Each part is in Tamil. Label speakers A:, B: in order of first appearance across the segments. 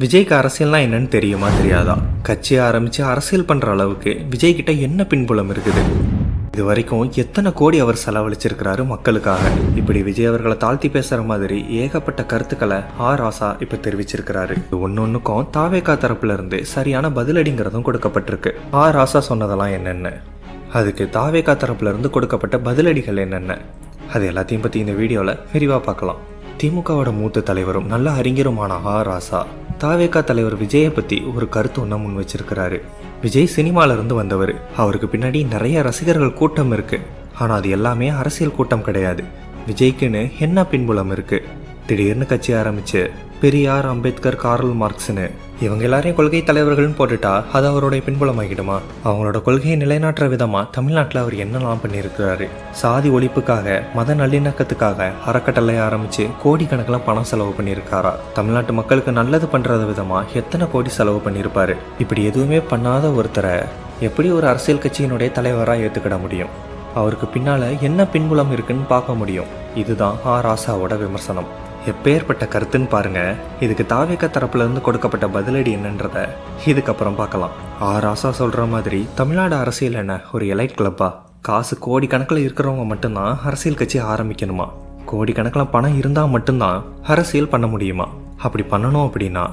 A: விஜய்க்கு அரசியல்னா என்னன்னு தெரியுமா தெரியாதா? கட்சி ஆரம்பிச்சு அரசியல் பண்ற அளவுக்கு விஜய் கிட்ட என்ன பின்புலம் இருக்குது? இது வரைக்கும் எத்தனை கோடி அவர் செலவழிச்சிருக்கிறாரு மக்களுக்காக? இப்படி விஜய் அவர்களை தாழ்த்தி பேசுற மாதிரி ஏகப்பட்ட கருத்துக்களை ஆர் ராசா இப்ப தெரிவிச்சிருக்கிறாரு. ஒன்னு ஒண்ணுக்கும் தாவேகா தரப்புல இருந்து சரியான பதிலடிங்கிறதும் கொடுக்கப்பட்டிருக்கு. ஆர் ராசா சொன்னதெல்லாம் என்னென்ன? அதுக்கு தாவேக்கா தரப்புல இருந்து கொடுக்கப்பட்ட பதிலடிகள் என்னென்ன? அது எல்லாத்தையும் பத்தி இந்த வீடியோல விரிவா பார்க்கலாம். திமுகவோட மூத்த தலைவரும் நல்ல அறிஞருமான ஆ ராசா தாவேகா தலைவர் விஜயை பற்றி ஒரு கருத்து ஒன்றை முன் வச்சிருக்கிறாரு. விஜய் சினிமால வந்தவர். அவருக்கு பின்னாடி நிறைய ரசிகர்கள் கூட்டம் இருக்குது ஆனால் அது எல்லாமே அரசியல் கூட்டம் கிடையாது. விஜய்க்குன்னு என்ன பின்புலம் இருக்குது திடீர்னு கட்சி ஆரம்பிச்சு பெரியார் அம்பேத்கர் கார்ல் மார்க்ஸ்னு இவங்க எல்லாரையும் கொள்கை தலைவர்கள்னு போட்டுட்டா அது அவருடைய பின்புலமாகிடுமா? அவங்களோட கொள்கையை நிலைநாட்டுற விதமா தமிழ்நாட்டில் அவர் என்னெல்லாம் பண்ணியிருக்கிறாரு? சாதி ஒழிப்புக்காக மத நல்லிணக்கத்துக்காக அறக்கட்டளை ஆரம்பிச்சு கோடிக்கணக்கில் பணம் செலவு பண்ணியிருக்காரா? தமிழ்நாட்டு மக்களுக்கு நல்லது பண்றது விதமா எத்தனை கோடி செலவு பண்ணியிருப்பாரு? இப்படி எதுவுமே பண்ணாத ஒருத்தரை எப்படி ஒரு அரசியல் கட்சியினுடைய தலைவராக ஏற்றுக்கிட முடியும்? அவருக்கு பின்னால் என்ன பின்புலம் இருக்குன்னு பார்க்க முடியும். இதுதான் ஆ. ராசாவோட விமர்சனம். எப்பேற்பட்ட கருத்துன்னு பாருங்க. இதுக்கு தாவேக தரப்புலேருந்து கொடுக்கப்பட்ட பதிலடி என்னன்றத இதுக்கப்புறம் பார்க்கலாம். ஆராசா சொல்கிற மாதிரி தமிழ்நாடு அரசியல் என்ன? ஒரு எலைட் கிளப்பா? காசு கோடிக்கணக்கில் இருக்கிறவங்க மட்டும்தான் அரசியல் கட்சி ஆரம்பிக்கணுமா? கோடிக்கணக்கில் பணம் இருந்தால் மட்டும்தான் அரசியல் பண்ண முடியுமா? அப்படி பண்ணணும் அப்படின்னா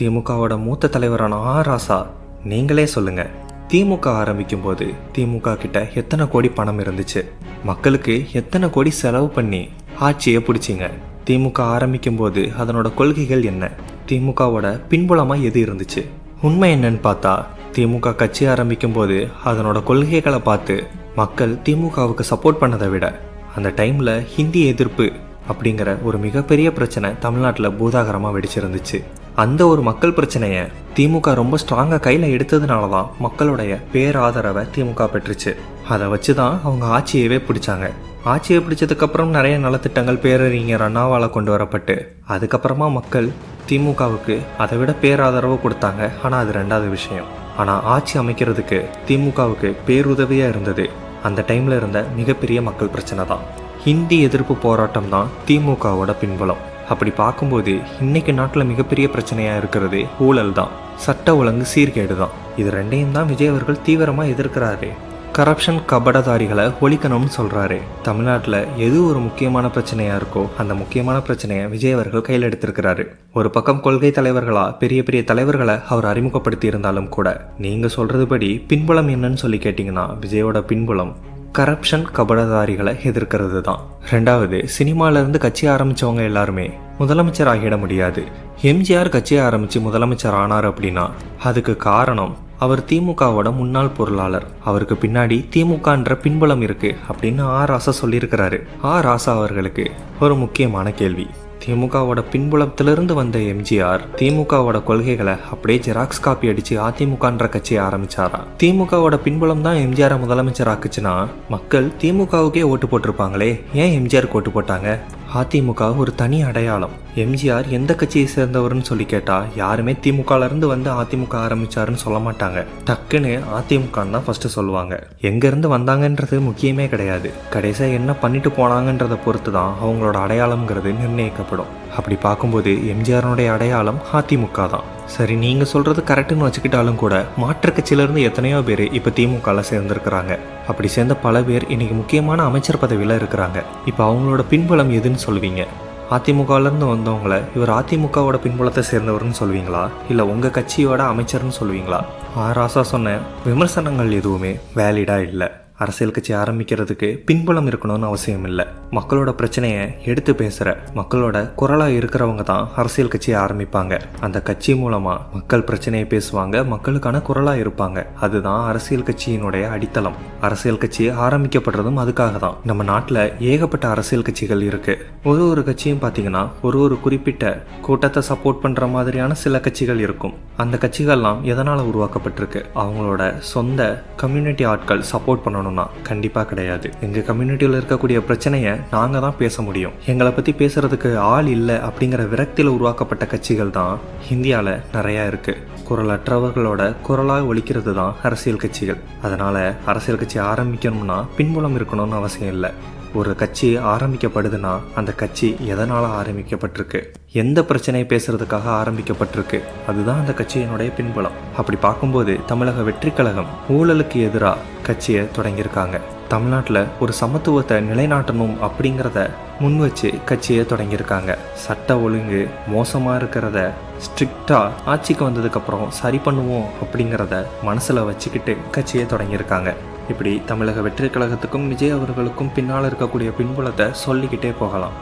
A: திமுகவோட மூத்த தலைவரான ஆ ராசா நீங்களே சொல்லுங்கள் திமுக ஆரம்பிக்கும் போது திமுக கிட்ட எத்தனை கோடி பணம் இருந்துச்சு? மக்களுக்கு எத்தனை கோடி செலவு பண்ணி ஆட்சியை பிடிச்சிங்க? திமுக ஆரம்பிக்கும் போது அதனோட கொள்கைகள் என்ன? திமுகவோட பின்புலமா எது இருந்துச்சு? உண்மை என்னன்னு பார்த்தா திமுக கட்சி ஆரம்பிக்கும் போது அதனோட கொள்கைகளை பார்த்து மக்கள் திமுகவுக்கு சப்போர்ட் பண்ணதை விட அந்த டைம்ல ஹிந்தி எதிர்ப்பு அப்படிங்கிற ஒரு மிகப்பெரிய பிரச்சனை தமிழ்நாட்டில் பூதாகரமாக வெடிச்சிருந்துச்சு. அந்த ஒரு மக்கள் பிரச்சனையை திமுக ரொம்ப ஸ்ட்ராங்காக கையில் எடுத்ததுனால தான் மக்களுடைய பேராதரவை திமுக பெற்றுச்சு. அதை வச்சு தான் அவங்க ஆட்சியவே பிடிச்சாங்க. ஆட்சியை பிடிச்சதுக்கப்புறம் நிறைய நலத்திட்டங்கள் பேரறிஞர் அண்ணாவால் கொண்டு வரப்பட்டு அதுக்கப்புறமா மக்கள் திமுகவுக்கு அதை விட பேராதரவு கொடுத்தாங்க. ஆனால் அது ரெண்டாவது விஷயம். ஆனால் ஆட்சி அமைக்கிறதுக்கு திமுகவுக்கு பேருதவியாக இருந்தது அந்த டைமில் இருந்த மிகப்பெரிய மக்கள் பிரச்சனை தான். ஹிந்தி எதிர்ப்பு போராட்டம் தான் திமுகவோட பின்புலம். அப்படி பார்க்கும்போது இன்னைக்கு நாட்டில் மிகப்பெரிய பிரச்சனையாக இருக்கிறது ஊழல் தான். சட்ட ஒழுங்கு சீர்கேடு தான். இது ரெண்டையும் தான் விஜய் அவர்கள் தீவிரமாக எதிர்க்கிறாரு. கரப்ஷன் கபடதாரிகளை ஒழிக்கணும்னு சொல்கிறாரு தமிழ்நாட்டில் எது ஒரு முக்கியமான பிரச்சனையாக இருக்கோ அந்த முக்கியமான பிரச்சனையை விஜய் அவர்கள் கையில் எடுத்திருக்கிறாரு. ஒரு பக்கம் கொள்கை தலைவர்களா பெரிய பெரிய தலைவர்களை அவர் அறிமுகப்படுத்தி இருந்தாலும் கூட நீங்கள் சொல்கிறது படி பின்புலம் என்னன்னு சொல்லி கேட்டிங்கன்னா விஜயோட பின்புலம் கரப்ஷன் கபடதாரிகளை எதிர்க்கிறது தான். ரெண்டாவது சினிமாலேருந்து கட்சி ஆரம்பித்தவங்க எல்லாருமே முதலமைச்சர் ஆகிட முடியாது. எம்ஜிஆர் கட்சியை ஆரம்பித்து முதலமைச்சர் ஆனார் அப்படின்னா அதுக்கு காரணம் அவர் திமுகவோட முன்னாள் பொருளாளர். அவருக்கு பின்னாடி திமுகன்ற பின்புலம் இருக்கு அப்படின்னு ஆர் ராசா சொல்லியிருக்கிறாரு. ஆர் ராசா அவர்களுக்கு ஒரு முக்கியமான கேள்வி. திமுகவோட பின்புலத்திலிருந்து வந்த எம்ஜிஆர் திமுகவோட கொள்கைகளை அப்படியே ஜெராக்ஸ் காப்பி அடிச்சு அதிமுகன்ற கட்சியை ஆரம்பிச்சாரா? திமுகவோட பின்புலம் தான் எம்ஜிஆரை முதலமைச்சர் ஆக்குச்சுன்னா மக்கள் திமுகவுக்கே ஓட்டு போட்டிருப்பாங்களே. ஏன் எம்ஜிஆருக்கு ஓட்டு போட்டாங்க? அதிமுக ஒரு தனி அடையாளம். எம்ஜிஆர் எந்த கட்சியை சேர்ந்தவர்னு சொல்லி கேட்டா யாருமே திமுகலேருந்து வந்து அதிமுக ஆரம்பிச்சாருன்னு சொல்ல மாட்டாங்க. டக்குன்னு அதிமுகன்னு தான் ஃபஸ்ட்டு சொல்லுவாங்க. எங்கேருந்து வந்தாங்கன்றது முக்கியமே கிடையாது. கடைசியாக என்ன பண்ணிட்டு போனாங்கன்றதை பொறுத்து தான் அவங்களோட அடையாளம்ங்கிறது நிர்ணயிக்கப்படும். அப்படி பார்க்கும்போது எம்ஜிஆரனுடைய அடையாளம் அதிமுக தான். சரி நீங்க சொல்றது கரெக்டுன்னு வச்சுக்கிட்டாலும் கூட மாற்றுக் கட்சியிலேருந்து எத்தனையோ பேர் இப்போ திமுகல சேர்ந்திருக்கிறாங்க. அப்படி சேர்ந்த பல பேர் இன்னைக்கு முக்கியமான அமைச்சர் பதவியில் இருக்கிறாங்க. இப்போ அவங்களோட பின்புலம் எதுன்னு சொல்லுவீங்க? அதிமுகலேருந்து வந்தவங்கள இவர் அதிமுகவோட பின்புலத்தை சேர்ந்தவர்னு சொல்லுவீங்களா? இல்லை உங்கள் கட்சியோட அமைச்சர்னு சொல்லுவீங்களா? ஆராசா சொன்ன விமர்சனங்கள் எதுவுமே வேலிடாக இல்லை. அரசியல் கட்சி ஆரம்பிக்கிறதுக்கு பின்புலம் இருக்கணும்னு அவசியம் இல்லை. மக்களோட பிரச்சனையை எடுத்து பேசுகிற மக்களோட குரலாக இருக்கிறவங்க தான் அரசியல் கட்சியை ஆரம்பிப்பாங்க. அந்த கட்சி மூலமாக மக்கள் பிரச்சனையை பேசுவாங்க மக்களுக்கான குரலாக இருப்பாங்க. அதுதான் அரசியல் கட்சியினுடைய அடித்தளம். அரசியல் கட்சி ஆரம்பிக்கப்படுறதும் அதுக்காக தான். நம்ம நாட்டில் ஏகப்பட்ட அரசியல் கட்சிகள் இருக்குது ஒரு ஒரு கட்சியும் பார்த்தீங்கன்னா ஒரு ஒரு குறிப்பிட்ட கூட்டத்தை சப்போர்ட் பண்ணுற மாதிரியான சில கட்சிகள் இருக்கும். அந்த கட்சிகள்லாம் எதனால் உருவாக்கப்பட்டிருக்கு? அவங்களோட சொந்த கம்யூனிட்டி ஆட்கள் சப்போர்ட் பண்ணணும் பண்ணணும்னா கண்டிப்பாக கிடையாது. எங்கள் கம்யூனிட்டியில் இருக்கக்கூடிய பிரச்சனையை நாங்கள் தான் பேச முடியும். எங்களை பற்றி பேசுறதுக்கு ஆள் இல்லை அப்படிங்கிற விரக்தியில் உருவாக்கப்பட்ட கட்சிகள் தான் இந்தியாவில் நிறையா இருக்குது குரலற்றவர்களோட குரலாக ஒழிக்கிறது தான் அரசியல் கட்சிகள். அதனால் அரசியல் கட்சி ஆரம்பிக்கணும்னா பின்புலம் இருக்கணும்னு அவசியம் இல்லை. ஒரு கட்சி ஆரம்பிக்கப்படுதுன்னா அந்த கட்சி எதனால் ஆரம்பிக்கப்பட்டிருக்கு? எந்த பிரச்சனையை பேசுறதுக்காக ஆரம்பிக்கப்பட்டிருக்கு? அதுதான் அந்த கட்சியினுடைய பின்புலம். அப்படி பார்க்கும்போது தமிழக வெற்றி கழகம் ஊழலுக்கு எதிராக கட்சியை தொடங்கியிருக்காங்க. தமிழ்நாட்டில் ஒரு சமத்துவத்தை நிலைநாட்டணும் அப்படிங்கிறத முன் வச்சு கட்சியை தொடங்கியிருக்காங்க. சட்ட ஒழுங்கு மோசமாக இருக்கிறத ஸ்ட்ரிக்டாக ஆட்சிக்கு வந்ததுக்கப்புறம் சரி பண்ணுவோம் அப்படிங்கிறத மனசில் வச்சுக்கிட்டு கட்சியை தொடங்கியிருக்காங்க. இப்படி தமிழக வெற்றி கழகத்துக்கும் விஜய் அவர்களுக்கும் பின்னால் இருக்கக்கூடிய பின்புலத்தை சொல்லிக்கிட்டே போகலாம்.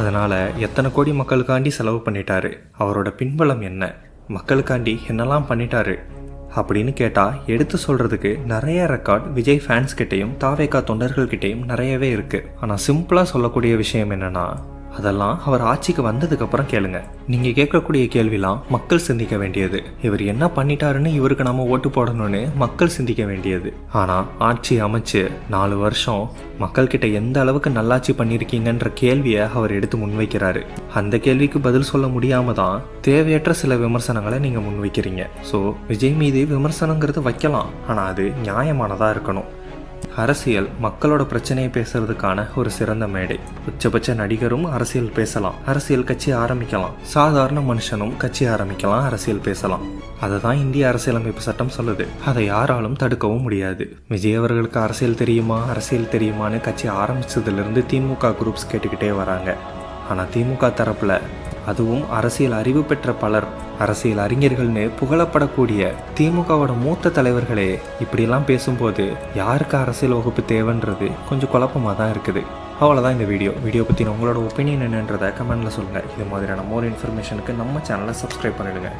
A: அதனால் எத்தனை கோடி மக்களுக்காண்டி செலவு பண்ணிட்டாரு? அவரோட பின்புலம் என்ன? மக்களுக்காண்டி என்னெல்லாம் பண்ணிட்டாரு? அப்படின்னு கேட்டால் எடுத்து சொல்கிறதுக்கு நிறைய ரெக்கார்ட் விஜய் ஃபேன்ஸ் கிட்டேயும் தாவேகா தொண்டர்கள் கிட்டேயும் நிறையவே இருக்குது ஆனால் சிம்பிளாக சொல்லக்கூடிய விஷயம் என்னென்னா அதெல்லாம் அவர் ஆட்சிக்கு வந்ததுக்கப்புறம் கேளுங்க. நீங்கள் கேட்கக்கூடிய கேள்விலாம் மக்கள் சிந்திக்க வேண்டியது. இவர் என்ன பண்ணிட்டாருன்னு இவருக்கு நம்ம ஓட்டு போடணும்னு மக்கள் சிந்திக்க வேண்டியது. ஆனால் ஆட்சி அமைச்சு நாலு வருஷம் மக்கள்கிட்ட எந்த அளவுக்கு நல்லாட்சி பண்ணியிருக்கீங்கன்ற கேள்வியை அவர் எடுத்து முன்வைக்கிறாரு. அந்த கேள்விக்கு பதில் சொல்ல முடியாம தான் தேவையற்ற சில விமர்சனங்களை நீங்கள் முன்வைக்கிறீங்க. ஸோ விஜய் மீது விமர்சனங்கிறது வைக்கலாம். ஆனால் அது நியாயமானதாக இருக்கணும். அரசியல் மக்களோட பிரச்சனையை பேசுறதுக்கான ஒரு சிறந்த மேடை. உச்சபட்ச நடிகரும் அரசியல் பேசலாம். அரசியல் கட்சி ஆரம்பிக்கலாம். சாதாரண மனுஷனும் கட்சி ஆரம்பிக்கலாம் அரசியல் பேசலாம். அதை தான் இந்திய அரசியலமைப்பு சட்டம் சொல்லுது. அதை யாராலும் தடுக்கவும் முடியாது. விஜய் அவர்களுக்கு அரசியல் தெரியுமா? அரசியல் தெரியுமான்னு கட்சி ஆரம்பிச்சதுலேருந்து திமுக குரூப்ஸ் கேட்டுக்கிட்டே வராங்க. ஆனால் திமுக தரப்புல அதுவும் அரசியல் அறிவு பெற்ற பலர். அரசியல் அறிஞர்கள்னு புகழப்படக்கூடிய திமுகவோட மூத்த தலைவர்களே இப்படிலாம் பேசும்போது யாருக்கு அரசியல் வகுப்பு தேவைன்றது கொஞ்சம் குழப்பமாக தான் இருக்குது. அவ்வளோதான் இந்த வீடியோ. வீடியோ பற்றின உங்களோட ஒப்பீனியன் என்னன்றதை கமெண்ட்டில் சொல்லுங்கள் இது மாதிரியான மோர் இன்ஃபர்மேஷனுக்கு நம்ம சேனலை சப்ஸ்கிரைப் பண்ணிடுங்க.